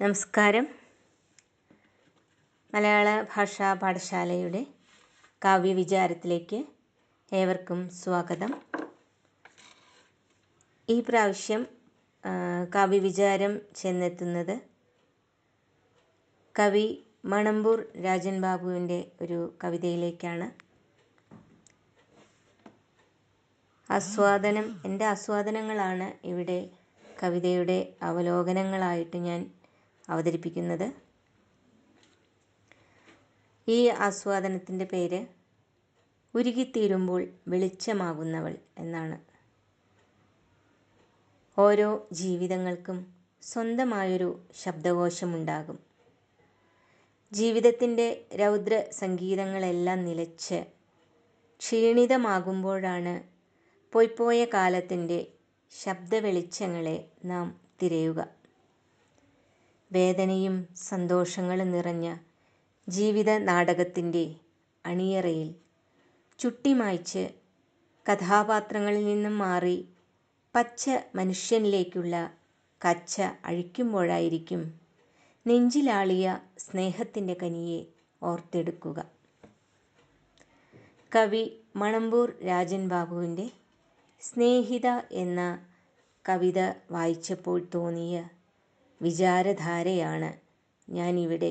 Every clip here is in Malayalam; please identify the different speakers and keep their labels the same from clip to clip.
Speaker 1: നമസ്കാരം. മലയാള ഭാഷാ പാഠശാലയുടെ കാവ്യവിചാരത്തിലേക്ക് ഏവർക്കും സ്വാഗതം. ഈ പ്രാവശ്യം കാവ്യവിചാരം ചെന്നെത്തുന്നത് കവി മണമ്പൂർ രാജൻ ബാബുവിന്റെ ഒരു കവിതയിലേക്കാണ്. ആസ്വാദനം എന്റെ ആസ്വാദനങ്ങളാണ് ഇവിടെ കവിതയുടെ അവലോകനങ്ങളായിട്ട് ഞാൻ അവതരിപ്പിക്കുന്നത്. ഈ ആസ്വാദനത്തിന്റെ പേര് ഉരുകിത്തീരുമ്പോൾ വെളിച്ചമാകുന്നവൾ എന്നാണ്. ഓരോ ജീവിതങ്ങൾക്കും സ്വന്തമായൊരു ശബ്ദകോശമുണ്ടാകും. ജീവിതത്തിന്റെ രൗദ്ര സംഗീതങ്ങളെല്ലാം നിലച്ച് ക്ഷീണിതമാകുമ്പോഴാണ് പോയ്പോയ കാലത്തിന്റെ ശബ്ദവെളിച്ചങ്ങളെ നാം തിരയുക. വേദനയും സന്തോഷങ്ങളും നിറഞ്ഞ ജീവിത നാടകത്തിന്റെ അണിയറയിൽ ചുട്ടിമായ്ച്ച് കഥാപാത്രങ്ങളിൽ നിന്നും മാറി പച്ച മനുഷ്യനിലേക്കുള്ള കച്ച അഴിക്കുമ്പോഴായിരിക്കും നെഞ്ചിലാളിയ സ്നേഹത്തിന്റെ കനിയെ ഓർത്തെടുക്കുക. കവി മണമ്പൂർ രാജൻ ബാബുവിന്റെ സ്നേഹിത എന്ന കവിത വായിച്ചപ്പോൾ തോന്നിയ വിചാരധാരയാണ് ഞാനിവിടെ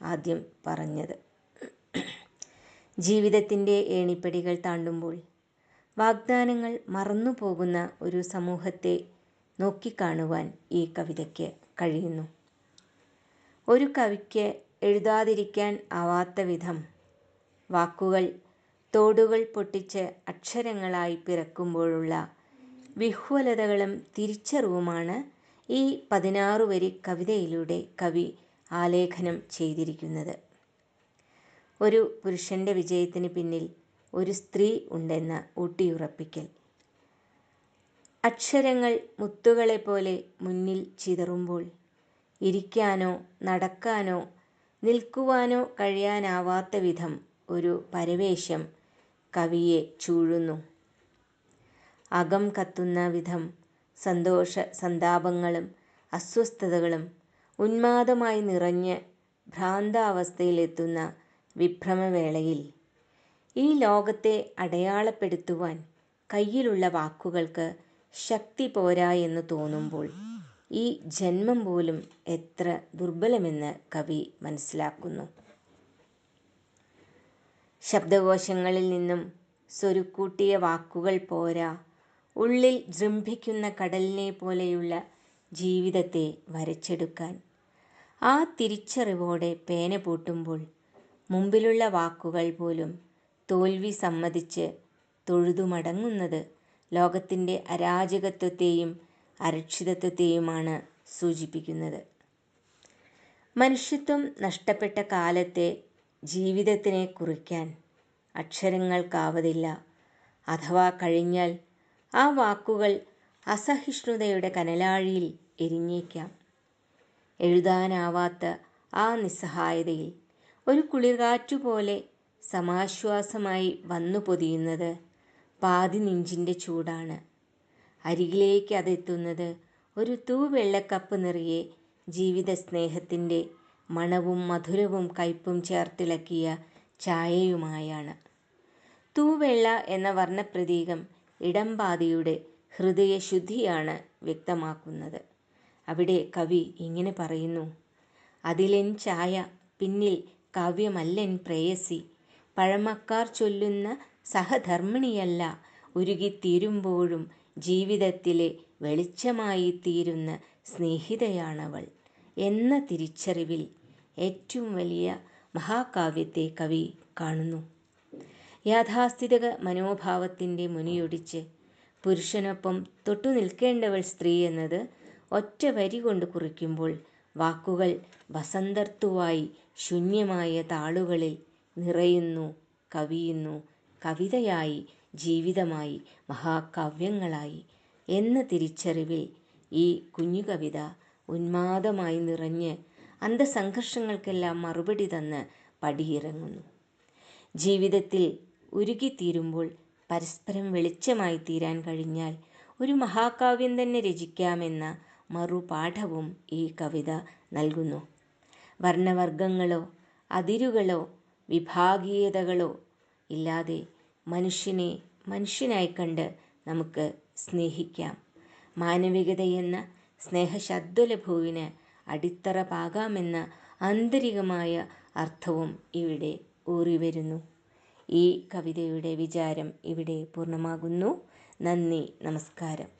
Speaker 1: ആദ്യം പറഞ്ഞത്. ജീവിതത്തിന്റെ ഏണിപ്പടികൾ താണ്ടുമ്പോൾ വാഗ്ദാനങ്ങൾ മറന്നു പോകുന്ന ഒരു സമൂഹത്തെ നോക്കിക്കാണുവാൻ ഈ കവിതയ്ക്ക് കഴിയുന്നു. ഒരു കവിക്ക് എഴുതാതിരിക്കാൻ ആവാത്ത വിധം വാക്കുകൾ തോടുകൾ പൊട്ടിച്ച് അക്ഷരങ്ങളായി പിറക്കുമ്പോഴുള്ള വിഹ്വലതകളും തിരിച്ചറിവുമാണ് ഈ പതിനാറ് വരി കവിതയിലൂടെ കവി ആലേഖനം ചെയ്തിരിക്കുന്നത്. ഒരു പുരുഷന്റെ വിജയത്തിന് പിന്നിൽ ഒരു സ്ത്രീ ഉണ്ടെന്ന ഊട്ടിയുറപ്പിക്കൽ. അക്ഷരങ്ങൾ മുത്തുകളെ പോലെ മുന്നിൽ ചിതറുമ്പോൾ ഇരിക്കാനോ നടക്കാനോ നിൽക്കുവാനോ കഴിയാനാവാത്ത വിധം ഒരു പരവേശം കവിയെ ചൂഴുന്നു. അകം കത്തുന്ന വിധം സന്തോഷ സന്താപങ്ങളും അസ്വസ്ഥതകളും ഉന്മാദമായി നിറഞ്ഞ് ഭ്രാന്താവസ്ഥയിലെത്തുന്ന വിഭ്രമവേളയിൽ ഈ ലോകത്തെ അടയാളപ്പെടുത്തുവാൻ കയ്യിലുള്ള വാക്കുകൾക്ക് ശക്തി പോരാ എന്ന് തോന്നുമ്പോൾ ഈ ജന്മം പോലും എത്ര ദുർബലമെന്ന് കവി മനസ്സിലാക്കുന്നു. ശബ്ദകോശങ്ങളിൽ നിന്നും സ്വരുക്കൂട്ടിയ വാക്കുകൾ പോരാ ഉള്ളിൽ ജൃംഭിക്കുന്ന കടലിനെ പോലെയുള്ള ജീവിതത്തെ വരച്ചെടുക്കാൻ. ആ തിരിച്ചറിവോടെ പേന പൂട്ടുമ്പോൾ മുമ്പിലുള്ള വാക്കുകൾ പോലും തോൽവി സമ്മതിച്ച് തൊഴുതുമടങ്ങുന്നത് ലോകത്തിന്റെ അരാജകത്വത്തെയും അരക്ഷിതത്വത്തെയുമാണ് സൂചിപ്പിക്കുന്നത്. മനുഷ്യത്വം നഷ്ടപ്പെട്ട കാലത്തെ ജീവിതത്തിനെ കുറിക്കാൻ അക്ഷരങ്ങൾക്കാവതില്ല. അഥവാ കഴിഞ്ഞാൽ ആ വാക്കുകൾ അസഹിഷ്ണുതയുടെ കനലാഴിയിൽ എരിഞ്ഞേക്കാം. എഴുതാനാവാത്ത ആ നിസ്സഹായതയിൽ ഒരു കുളിർകാറ്റുപോലെ സമാശ്വാസമായി വന്നു പൊതിയുന്നത് പാതി നെഞ്ചിന്റെ ചൂടാണ്. അരികിലേക്ക് അതെത്തുന്നത് ഒരു തൂവെള്ളക്കപ്പ് നിറയെ ജീവിത സ്നേഹത്തിന്റെ മണവും മധുരവും കയ്പും ചേർത്തിളക്കിയ ചായയുമായാണ് തൂവെള്ള എന്ന വർണപ്രതീകം ഇടംപാതിയുടെ ഹൃദയശുദ്ധിയാണ് വ്യക്തമാക്കുന്നത്. അവിടെ കവി ഇങ്ങനെ പറയുന്നു അതിലെൻ ചായ പിന്നിൽ കാവ്യമല്ലൻ പ്രേയസി. പഴമക്കാർ ചൊല്ലുന്ന സഹധർമ്മിണിയല്ല ഉരുകിത്തീരുമ്പോഴും ജീവിതത്തിലെ വെളിച്ചമായി തീരുന്ന സ്നേഹിതയാണവൾ എന്ന തിരിച്ചറിവിൽ ഏറ്റവും വലിയ മഹാകാവ്യത്തെ കവി കാണുന്നു. യാഥാസ്ഥിതിക മനോഭാവത്തിന്റെ മുനിയൊടിച്ച് പുരുഷനൊപ്പം തൊട്ടു നിൽക്കേണ്ടവൾ സ്ത്രീ എന്നത് ഒറ്റ വരി കൊണ്ട് കുറിക്കുമ്പോൾ വാക്കുകൾ വസന്തർത്തുവായി ശൂന്യമായ താളുകളിൽ നിറയുന്നു കവിയുന്നു കവിതയായി ജീവിതമായി മഹാകാവ്യങ്ങളായി എന്ന തിരിച്ചറിവിൽ ഈ കുഞ്ഞു കവിത ഉന്മാദമായി നിറഞ്ഞ് അന്തസംഘർഷങ്ങൾക്കെല്ലാം മറുപടി തന്ന് പടിയിറങ്ങുന്നു. ജീവിതത്തിൽ ഉരുകിത്തീരുമ്പോൾ പരസ്പരം വെളിച്ചമായി തീരാൻ കഴിഞ്ഞാൽ ഒരു മഹാകാവ്യം തന്നെ രചിക്കാമെന്ന മറുപാഠവും ഈ കവിത നൽകുന്നു. വർണവർഗങ്ങളോ അതിരുകളോ വിഭാഗീയതകളോ ഇല്ലാതെ മനുഷ്യനെ മനുഷ്യനായി കണ്ട് നമുക്ക് സ്നേഹിക്കാം. മാനവികതയെന്ന സ്നേഹശബ്ദലഭുവിന് അടിത്തറ പാകാമെന്ന ആന്തരികമായ അർത്ഥവും ഇവിടെ ഊറിവരുന്നു. ഈ കവിതയുടെ വിചാരം ഇവിടെ പൂർണമാകുന്നു. നന്ദി നമസ്കാരം.